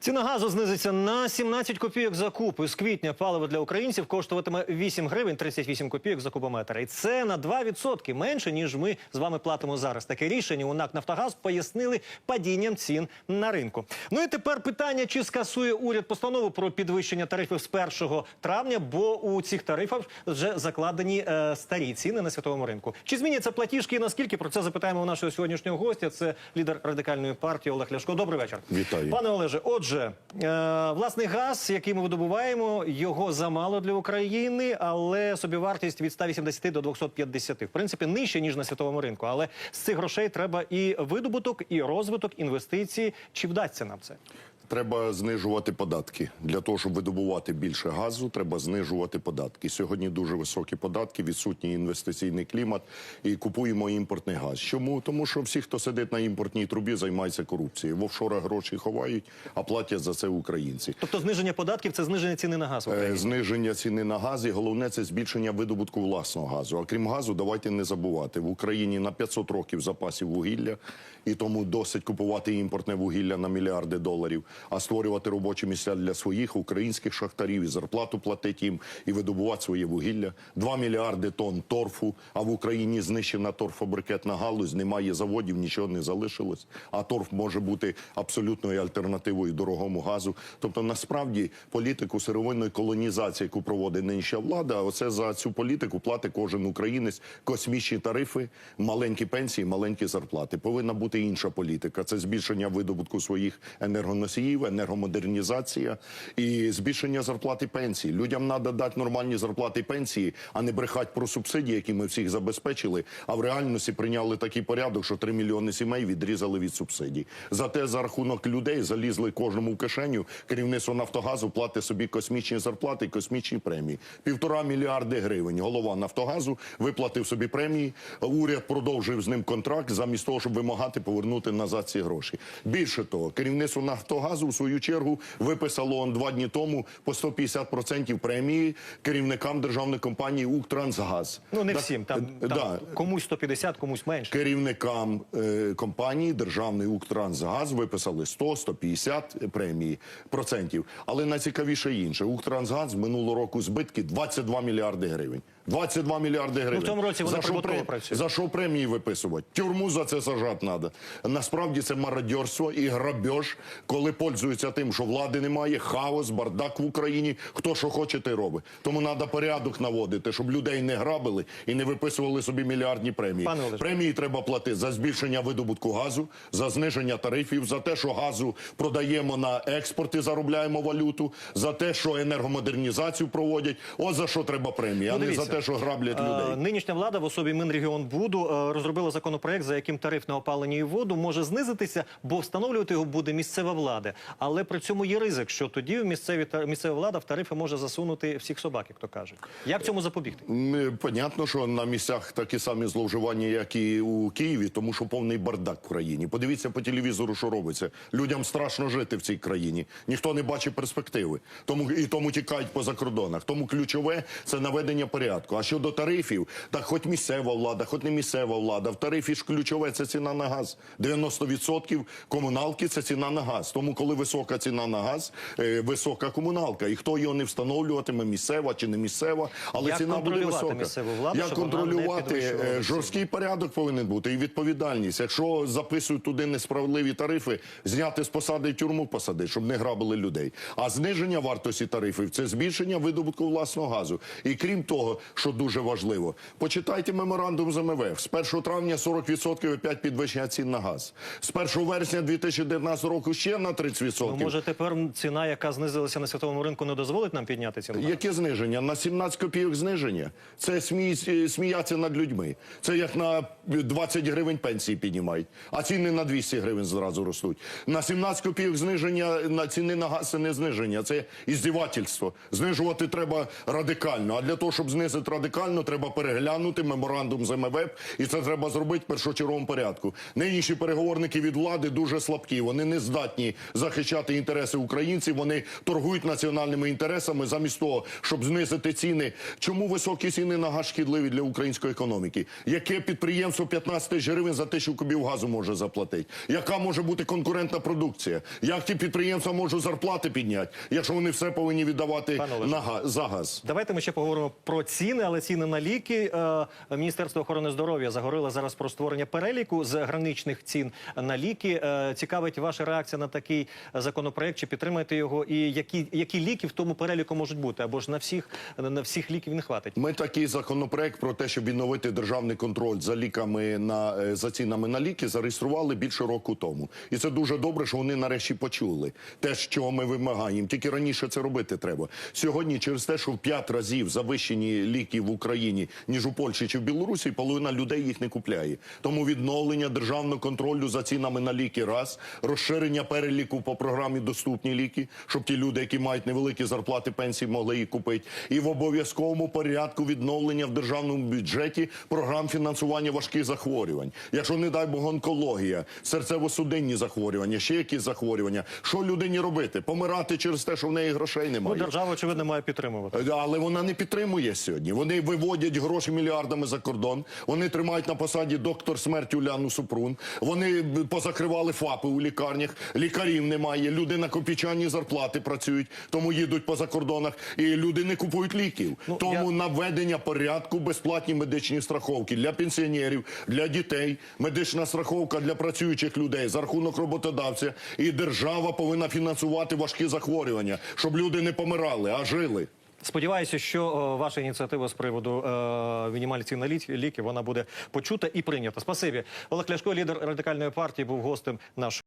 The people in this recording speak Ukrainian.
Ціна газу знизиться на 17 копійок за куб. З квітня паливо для українців коштуватиме 8 гривень 38 копійок за кубометр. І це на 2% менше, ніж ми з вами платимо зараз. Таке рішення у НАК «Нафтогаз» пояснили падінням цін на ринку. Ну і тепер питання, чи скасує уряд постанову про підвищення тарифів з 1 травня, бо у цих тарифах вже закладені е, старі ціни на світовому ринку. Чи зміняться платіжки і наскільки? Про це запитаємо у нашого сьогоднішнього гостя. Це лідер радикальної партії Олег Ляшко. Добрий вечір. Вітаю. Пане Олеже, отже, е, власний газ, який ми видобуваємо, його замало для України, але собівартість від 180 до 250. В принципі, нижче, ніж на світовому ринку. Але з цих грошей треба і видобуток, і розвиток, інвестиції. Чи вдасться нам це? Треба знижувати податки для того, щоб видобувати більше газу. Треба знижувати податки. Сьогодні дуже високі податки, відсутній інвестиційний клімат, і купуємо імпортний газ. Чому тому, що всі, хто сидить на імпортній трубі, займаються корупцією. В офшорах гроші ховають, а платять за це українці. Тобто, зниження податків це зниження ціни на газ в Е, Україні. Зниження ціни на газ і головне це збільшення видобутку власного газу. А крім газу, давайте не забувати в Україні на 500 років запасів вугілля, і тому досить купувати імпортне вугілля на мільярди доларів, а створювати робочі місця для своїх українських шахтарів і зарплату платити їм і видобувати своє вугілля. 2 мільярди тонн торфу. А в Україні знищена торфобрикетна галузь. Немає заводів, нічого не залишилось. А торф може бути абсолютною альтернативою дорогому газу. Тобто, насправді, політику сировинної колонізації, яку проводить нинішня влада, оце за цю політику платить кожен українець космічні тарифи, маленькі пенсії, маленькі зарплати. Повинна бути інша політика. Це збільшення видобутку своїх енергоносіїв, енергомодернізація і збільшення зарплати пенсій. Людям треба дати нормальні зарплати пенсії, а не брехати про субсидії, які ми всіх забезпечили. А в реальності прийняли такий порядок, що 3 мільйони сімей відрізали від субсидій. Зате за рахунок людей залізли кожному в кишеню. Керівництво Нафтогазу платить собі космічні зарплати і космічні премії. Півтора мільярди гривень. Голова Нафтогазу виплатив собі премії. Уряд продовжив з ним контракт замість того, щоб вимагати повернути назад ці гроші. Більше того, керівництво Нафтогазу в свою чергу виписало он два дні тому по 150% премії керівникам державної компанії Укртрансгаз. Ну не Так, всім там, е, там да. комусь 150, комусь менше. Керівникам е, компанії державний Укртрансгаз виписали 100-150 премії процентів. Але найцікавіше інше. Укртрансгаз минулого року збитки 22 мільярди гривень. 22 мільярди гривень. Ну, в цьому році вони за що, за що премії виписувати? Тюрму за це сажати треба. Насправді це мародьорство і грабеж, коли пользуються тим, що влади немає, хаос, бардак в Україні. Хто що хоче, й робить. Тому треба порядок наводити, щоб людей не грабили і не виписували собі мільярдні премії. Пане Премії треба платити за збільшення видобутку газу, за зниження тарифів, за те, що газу продаємо на експорт і заробляємо валюту, за те, що енергомодернізацію проводять. Ось за що треба премії, а не Ну, за те, що граблять Е, людей. Нинішня влада в особі Мінрегіонбуду е, розробила законопроект, за яким тариф на опалення і воду може знизитися, бо встановлювати його буде місцева влада. Але при цьому є ризик, що тоді місцеві місцева влада в тарифи може засунути всіх собак, як то кажуть. Як цьому запобігти? Понятно, що на місцях такі самі зловживання, як і у Києві, тому що повний бардак в країні. Подивіться по телевізору, що робиться. Людям страшно жити в цій країні. Ніхто не бачить перспективи. Тому і тому тікають по закордонах. Тому ключове це наведення порядку. А щодо тарифів, так хоч місцева влада, хоч не місцева влада. В тарифі ж ключове це ціна на газ. 90% комуналки це ціна на газ. Тому, коли висока ціна на газ, е, висока комуналка. І хто його не встановлюватиме, місцева чи не місцева, але Як ціна буде висока. владу, Як контролювати Е, жорсткий порядок повинен бути і відповідальність. Якщо записують туди несправедливі тарифи, зняти з посади тюрму посади, щоб не грабили людей. А зниження вартості тарифів це збільшення видобутку власного газу. І крім того, що дуже важливо, почитайте меморандум з МВФ. З 1 травня 40% опять підвищення цін на газ. З 1 вересня 2019 року ще на 30%. Ну, може тепер ціна, яка знизилася на світовому ринку, не дозволить нам підняти ціну? Яке зниження? На 17 копійок зниження. Це смій, сміяться над людьми. Це як на 20 гривень пенсії піднімають, а ціни на 200 гривень зразу ростуть. На 17 копійок зниження на ціни на газ це не зниження, це іздівательство. Знижувати треба радикально. А для того, щоб знизити радикально. Треба переглянути меморандум з МВФ, і це треба зробити в першочерговому порядку. Нинішні переговорники від влади дуже слабкі. Вони не здатні захищати інтереси українців. Вони торгують національними інтересами замість того, щоб знизити ціни. Чому високі ціни на газ шкідливі для української економіки? Яке підприємство 15 тисяч гривень за тисячу кубів газу може заплатити? Яка може бути конкурентна продукція? Як ті підприємства можуть зарплати підняти, якщо вони все повинні віддавати на га- за газ? Давайте ми ще поговоримо про ціни, але ціни на ліки. Е, Міністерство охорони здоров'я заговорило зараз про створення переліку з граничних цін на ліки. Е, Цікавить ваша реакція на такий законопроект. Чи підтримаєте його? І які, які ліки в тому переліку можуть бути? Або ж на всіх на всіх ліків не хватить? Ми такий законопроект про те, щоб відновити державний контроль за ліками на е, за цінами на ліки, зареєстрували більше року тому. І це дуже добре, що вони нарешті почули те, що ми вимагаємо. Тільки раніше це робити треба. Сьогодні, через те, що в п'ять разів завищені ліки в Україні ніж у Польщі чи в Білорусі, половина людей їх не купляє. Тому відновлення державного контролю за цінами на ліки раз, розширення переліку по програмі доступні ліки, щоб ті люди, які мають невеликі зарплати пенсії, могли їх купити, і в обов'язковому порядку відновлення в державному бюджеті програм фінансування важких захворювань. Якщо не дай Бог онкологія, серцево-судинні захворювання, ще якісь захворювання, що людині робити? Помирати через те, що в неї грошей Ну, немає. держава очевидно має підтримувати. Е, Але вона не підтримує сьогодні. Вони виводять гроші мільярдами за кордон. Вони тримають на посаді доктор смерті Уляну Супрун. Вони позакривали ФАПи у лікарнях. Лікарів немає. Люди на копійчані зарплати працюють, тому їдуть по закордонах. І люди не купують ліків. Ну, тому я- наведення порядку безплатні медичні страховки для пенсіонерів, для дітей, медична страховка для працюючих людей за рахунок роботодавця. І держава повинна фінансувати важкі захворювання, щоб люди не помирали, а жили. Сподіваюся, що о, ваша ініціатива з приводу е, мінімальних цін на лі- ліки вона буде почута і прийнята. Спасибі. Олег Ляшко, лідер радикальної партії, був гостем нашого.